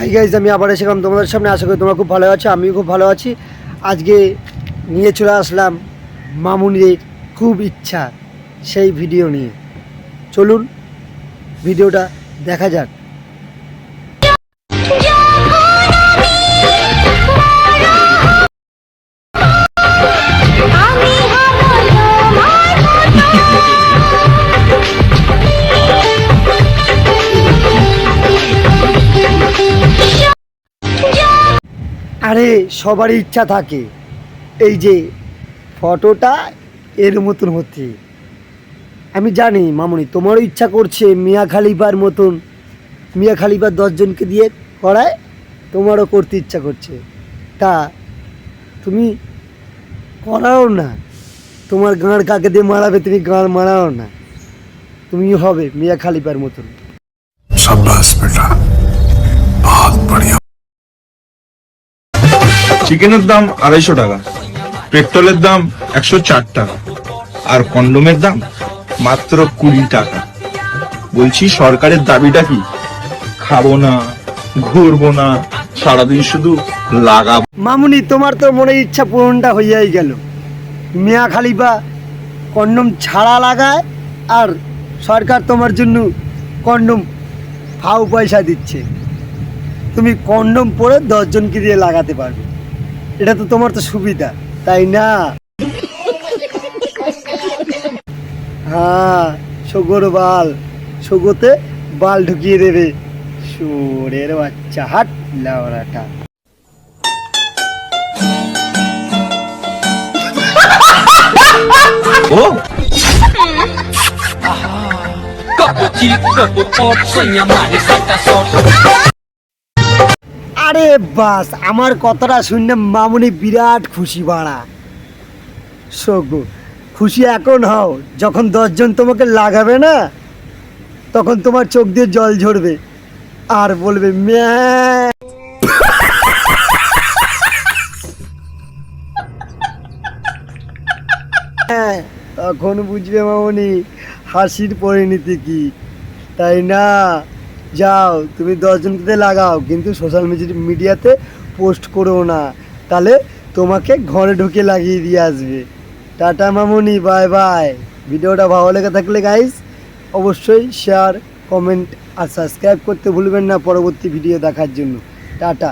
Hi guys আমি আবার এসে গেলাম তোমাদের সামনে। আশা করি তোমরা খুব ভালো আছো, আমিও খুব ভালো আছি। আজকে নিয়ে চলে আসলাম মামুনির খুব ইচ্ছা সেই ভিডিও নিয়ে। চলুন ভিডিওটা দেখা যাক। আরে, সবারই ইচ্ছা থাকে। এই যে, ফটোটা এর মতন হতে আমি জানি, মামনি, তোমারও ইচ্ছা করছে মিয়া খালিফার মতন, মিয়া খালিফার দশজনকে দিয়ে করায়, তোমারও করতে ইচ্ছা করছে। তা, তুমি করাও না। তোমার গাঁড় কাকে দিয়ে মারাবে, তুমি গাঁড় মারাও না। তুমি হবে মিয়া খালিফার মতন। বেটা। বহুত বড়িয়া চিকেনের দাম আড়াইশো টাকা পেট্রোলের দাম একশো চার টাকা, আর কন্ডোমের দাম মাত্র কুড়ি টাকা। বলছি, সরকারের দাবিটা কি? খাব না, ঘুরবো না, সারাদিন শুধু লাগাবো। মামুনি, তোমার তো মনে ইচ্ছা পূরণটা হইয়াই গেল। মিয়া খালিফা কন্ডম ছাড়া লাগায়, আর সরকার তোমার জন্য কন্ডম ফাউ পয়সা দিচ্ছে। তুমি কন্ডম পরে দশজনকে দিয়ে লাগাতে পারবে। এটা তো তোমার তো সুবিধা তাই না? হ্যাঁ সগোর বাল সগোতে বাল ঢুকিয়ে দেবে। সুরের বাচ্চা হাট লাউড়াটা ও! আরে বাস আমার কথাটা শুনে মামুনি বিরাট খুশি বাড়া। সগু খুশি এখন হও যখন দশজন তোমাকে লাগাবে না তখন তোমার চোখ দিয়ে জল ঝরবে আর বলবে ম্যা হ্যাঁ, তখন বুঝবে মামনি হাসির পরিণতি কি তাই না? যাও, তুমি দশজনকে লাগাও, কিন্তু সোশ্যাল মিডিয়াতে পোস্ট করো না। তাহলে তোমাকে ঘরে ঢুকে লাগিয়ে দিয়ে আসবে। টাটা মামুনি বাই বাই ভিডিওটা ভালো লেগে থাকলে গাইস অবশ্যই শেয়ার কমেন্ট আর সাবস্ক্রাইব করতে ভুলবেন না পরবর্তী ভিডিও দেখার জন্য। টাটা।